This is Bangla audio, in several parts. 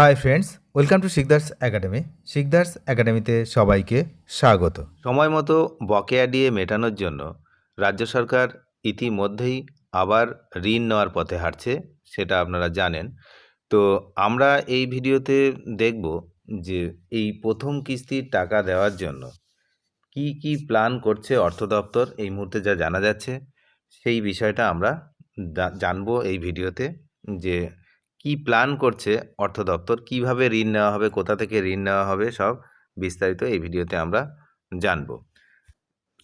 Hi friends welcome to Sikdar's Academy Sikdar's একাডেমিতে সবাইকে স্বাগত। সময় মতো বকেয়া দিয়ে মেটানোর জন্য রাজ্য সরকার ইতিমধ্যেই আবার ঋণ নেওয়ার পথে হাঁটছে, সেটা আপনারা জানেন। তো আমরা এই ভিডিওতে দেখব যে এই প্রথম কিস্তির টাকা দেওয়ার জন্য কি কি প্ল্যান করছে অর্থ দপ্তর, এই মুহূর্তে যা জানা যাচ্ছে, সেই বিষয়টা আমরা জানব এই ভিডিওতে যে কি প্ল্যান করছে অর্থ দপ্তর? কীভাবে ঋণ নেওয়া হবে? কোথা থেকে ঋণ নেওয়া হবে? সব বিস্তারিত এই ভিডিওতে আমরা জানব।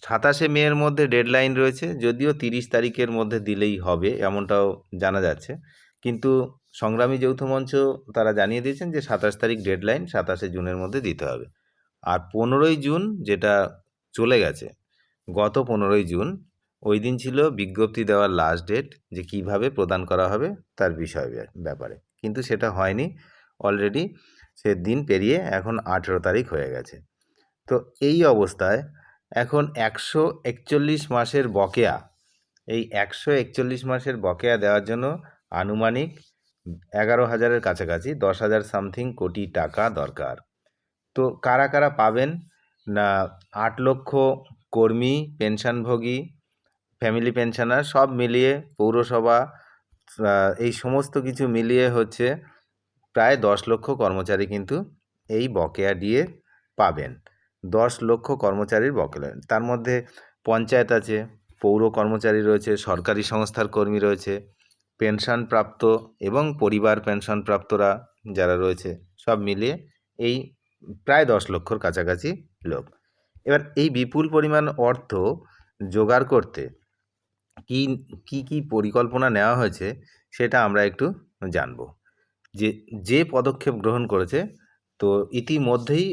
সাতাশে মেয়ের মধ্যে ডেডলাইন রয়েছে, যদিও তিরিশ তারিখের মধ্যে দিলেই হবে, এমনটাও জানা যাচ্ছে। কিন্তু সংগ্রামী যৌথ মঞ্চ তারা জানিয়ে দিয়েছেন যে সাতাশ তারিখ ডেডলাইন সাতাশে জুনের মধ্যে দিতে হবে। আর পনেরোই জুন যেটা চলে গেছে, গত পনেরোই জুন ওই দিন ছিল বিজ্ঞপ্তি দেওয়ার লাস্ট ডেট যে কীভাবে প্রদান করা হবে তার বিষয় ব্যাপ- ব্যাপারে। কিন্তু সেটা হয়নি। অলরেডি সে দিন পেরিয়ে এখন আঠেরো তারিখ হয়ে গেছে। তো এই অবস্থায় এখন একশো একচল্লিশ মাসের বকেয়া, এই একশো একচল্লিশ মাসের বকেয়া দেওয়ার জন্য আনুমানিক এগারো হাজারের কাছাকাছি, দশ হাজার সামথিং কোটি টাকা দরকার। তো কারা কারা পাবেন? না, আট লক্ষ কর্মী, পেনশনভোগী ফ্যামিলি পেনশনার সব মিলিয়ে পৌরসভা এই সমস্ত কিছু মিলিয়ে হচ্ছে প্রায় দশ লক্ষ কর্মচারী কিন্তু এই বকেয়া দিয়ে পাবেন। দশ লক্ষ কর্মচারীর বকেয়া। তার মধ্যে পঞ্চায়েত আছে, পৌর কর্মচারী রয়েছে, সরকারি সংস্থার কর্মী রয়েছে পেনশন প্রাপ্ত এবং পরিবার পেনশন প্রাপ্তরা যারা রয়েছে, সব মিলিয়ে এই প্রায় দশ লক্ষর কাছাকাছি লোক। এবার এই বিপুল পরিমাণ অর্থ জোগাড় করতে কি কি কি পরিকল্পনা নেওয়া হয়েছে সেটা আমরা একটু জানব। যে যে পদক্ষেপ গ্রহণ করেছে, তো ইতিমধ্যেই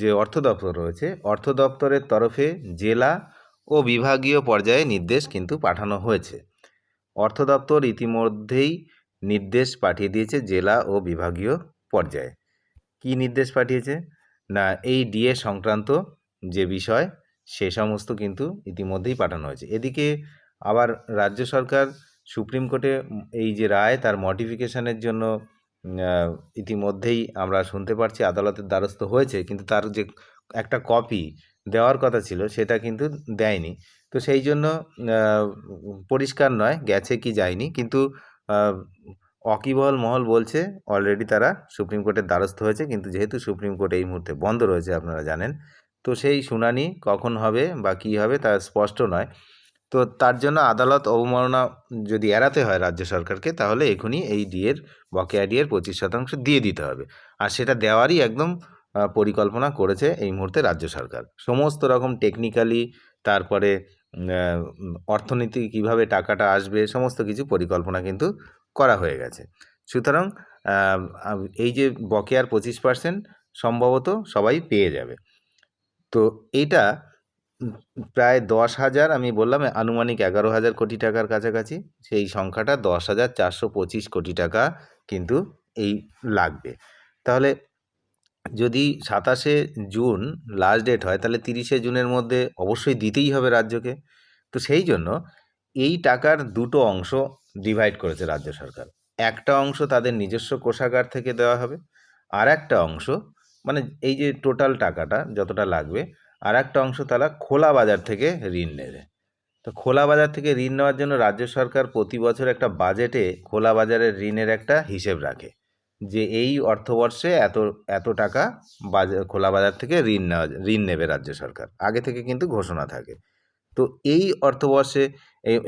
যে অর্থ দপ্তর রয়েছে, অর্থ দপ্তরের তরফে জেলা ও বিভাগীয় পর্যায়ে নির্দেশ কিন্তু পাঠানো হয়েছে। অর্থ দপ্তর ইতিমধ্যেই নির্দেশ পাঠিয়ে দিয়েছে জেলা ও বিভাগীয় পর্যায়ে। কি নির্দেশ পাঠিয়েছে? না, এই ডিএ সংক্রান্ত যে বিষয় সে সমস্ত কিন্তু ইতিমধ্যেই পাঠানো হয়েছে। এদিকে আবার রাজ্য সরকার সুপ্রিম কোর্টে এই যে রায়, তার মডিফিকেশনের জন্য ইতিমধ্যেই আমরা শুনতে পারছি আদালতের দ্বারস্থ হয়েছে, কিন্তু তার যে একটা কপি দেওয়ার কথা ছিল, সেটা কিন্তু দেয়নি। তো সেই জন্য পরিষ্কার নয়, গেছে কি যায়নি, কিন্তু অকিবহল মহল বলছে অলরেডি তারা সুপ্রিম কোর্টের দ্বারস্থ হয়েছে, কিন্তু যেহেতু সুপ্রিম কোর্ট এই মুহূর্তে বন্ধ রয়েছে, আপনারা জানেন তো সেই শুনানি কখন হবে বা কী হবে তা স্পষ্ট নয়। তো তার জন্য আদালত অবমাননা যদি এড়াতে হয় রাজ্য সরকারকে, তাহলে এখনই এই ডিএর, বকেয়া ডিএর পঁচিশ শতাংশ দিয়ে দিতে হবে। আর সেটা দেওয়ারই একদম পরিকল্পনা করেছে এই মুহূর্তে রাজ্য সরকার। সমস্ত রকম টেকনিক্যালি তারপরে অর্থনীতি কীভাবে টাকাটা আসবে, সমস্ত কিছু পরিকল্পনা কিন্তু করা হয়ে গেছে। সুতরাং এই যে বকেয়ার পঁচিশ পার্সেন্ট সম্ভবত সবাই পেয়ে যাবে। তো এটা প্রায় দশ হাজার আমি বললাম আনুমানিক এগারো হাজার কোটি টাকার কাছাকাছি। সেই সংখ্যাটা দশ হাজার চারশো পঁচিশ কোটি টাকা কিন্তু এই লাগবে। তাহলে যদি সাতাশে জুন লাস্ট ডেট হয়, তাহলে তিরিশে জুনের মধ্যে অবশ্যই দিতেই হবে রাজ্যকে। তো সেই জন্য এই টাকার দুটো অংশ ডিভাইড করেছে রাজ্য সরকার। একটা অংশ তাদের নিজস্ব কোষাগার থেকে দেওয়া হবে আর একটা অংশ মানে এই যে টোটাল টাকাটা যতটা লাগবে আর একটা অংশ তারা খোলা বাজার থেকে ঋণ নেবে। তো খোলা বাজার থেকে ঋণ নেওয়ার জন্য রাজ্য সরকার প্রতি বছর একটা বাজেটে খোলা বাজারের ঋণের একটা হিসেব রাখে যে এই অর্থবর্ষে এত এত টাকা বাজার খোলা বাজার থেকে ঋণ নেওয়া, ঋণ নেবে রাজ্য সরকার। আগে থেকে কিন্তু ঘোষণা থাকে। তো এই অর্থবর্ষে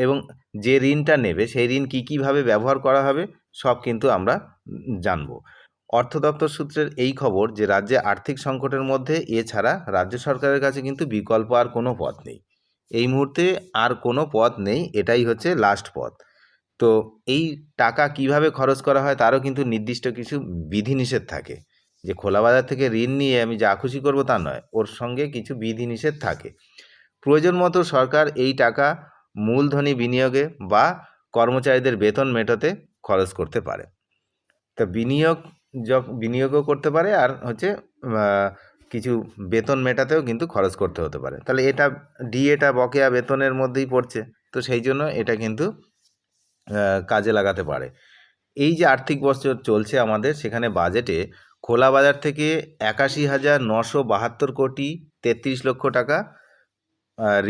এবং যে ঋণটা নেবে সেই ঋণ কী, কীভাবে ব্যবহার করা হবে সব কিন্তু আমরা জানব। অর্থ দপ্তর সূত্রের এই খবর যে রাজ্যে আর্থিক সংকটের মধ্যে এছাড়া রাজ্য সরকারের কাছে কিন্তু বিকল্প আর কোনো পথ নেই। এই মুহূর্তে আর কোনো পথ নেই, এটাই হচ্ছে লাস্ট পথ। তো এই টাকা কীভাবে খরচ করা হয় তারও কিন্তু নির্দিষ্ট কিছু বিধিনিষেধ থাকে। যে খোলা বাজার থেকে ঋণ নিয়ে আমি যা খুশি করব তা নয়, ওর সঙ্গে কিছু বিধিনিষেধ থাকে। প্রয়োজন মতো সরকার এই টাকা মূলধনী বিনিয়োগে বা কর্মচারীদের বেতন মেটাতে খরচ করতে পারে। তা বিনিয়োগ বিনিয়োগও করতে পারে আর হচ্ছে কিছু বেতন মেটাতেও কিন্তু খরচ করতে হতে পারে। তাহলে এটা ডিএটা বকেয়া বেতনের মধ্যেই পড়ছে। তো সেই জন্য এটা কিন্তু কাজে লাগাতে পারে। এই যে আর্থিক বছর চলছে আমাদের, সেখানে বাজেটে খোলা বাজার থেকে একাশি হাজার নশো বাহাত্তর কোটি তেত্রিশ লক্ষ টাকা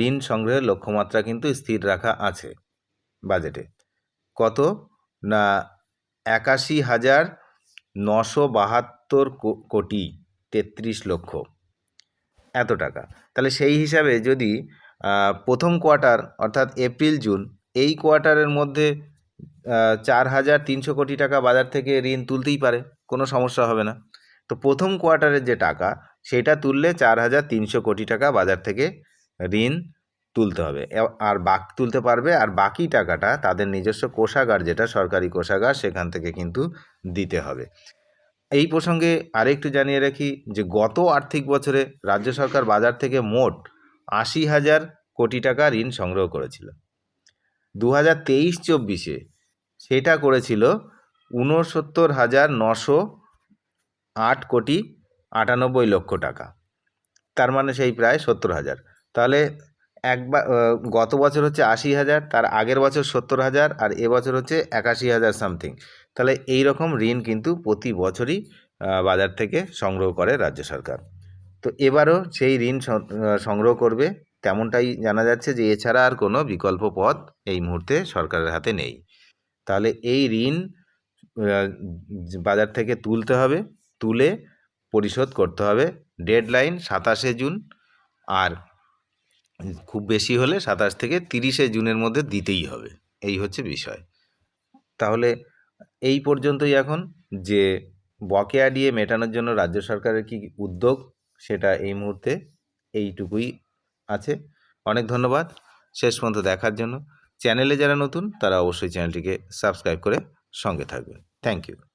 ঋণ সংগ্রহের লক্ষ্যমাত্রা কিন্তু স্থির রাখা আছে বাজেটে। কত? না, একাশি হাজার নশো বাহাত্তর কোটি তেত্রিশ লক্ষ। এত টাকা। তাহলে সেই হিসাবে যদি প্রথম কোয়ার্টার অর্থাৎ এপ্রিল, জুন, এই কোয়ার্টারের মধ্যে চার হাজার তিনশো কোটি টাকা বাজার থেকে ঋণ তুলতেই পারে, কোনো সমস্যা হবে না। তো প্রথম কোয়ার্টারের যে টাকা, সেটা তুললে চার হাজার তিনশো কোটি টাকা বাজার থেকে ঋণ তুলতে হবে। আর বাকি তুলতে পারবে, আর বাকি টাকাটা তাদের নিজস্ব কোষাগার, যেটা সরকারি কোষাগার, সেখান থেকে কিন্তু দিতে হবে। এই প্রসঙ্গে আরেকটু জানিয়ে রাখি যে, গত আর্থিক বছরে রাজ্য সরকার বাজার থেকে মোট আশি হাজার কোটি টাকা ঋণ সংগ্রহ করেছিল। দু হাজার তেইশ চব্বিশে সেটা করেছিল ঊনসত্তর হাজার নশো আট কোটি আটানব্বই লক্ষ টাকা। তার মানে সেই প্রায় সত্তর হাজার। তাহলে একবার গত বছর হচ্ছে আশি হাজার, তার আগের বছর সত্তর হাজার, আর এবছর হচ্ছে একাশি হাজার সামথিং তাহলে এই রকম ঋণ কিন্তু প্রতি বছরই বাজার থেকে সংগ্রহ করে রাজ্য সরকার। তো এবারও সেই ঋণ সংগ্রহ করবে, তেমনটাই জানা যাচ্ছে যে এছাড়া আর কোনো বিকল্প পথ এই মুহূর্তে সরকারের হাতে নেই। তাহলে এই ঋণ বাজার থেকে তুলতে হবে, তুলে পরিশোধ করতে হবে। ডেডলাইন সাতাশে জুন, আর খুব বেশি হলে সাতাশ থেকে তিরিশে জুনের মধ্যে দিতেই হবে। এই হচ্ছে বিষয়। তাহলে এই পর্যন্তই এখন যে বকেয়া দিয়ে মেটানোর জন্য রাজ্য সরকারের কি উদ্যোগ, সেটা এই মুহূর্তে এইটুকুই আছে। অনেক ধন্যবাদ। শেষ পর্যন্ত দেখার জন্য। চ্যানেলে যারা নতুন, তারা অবশ্যই চ্যানেলটিকে সাবস্ক্রাইব করে সঙ্গে থাকবেন। Thank you.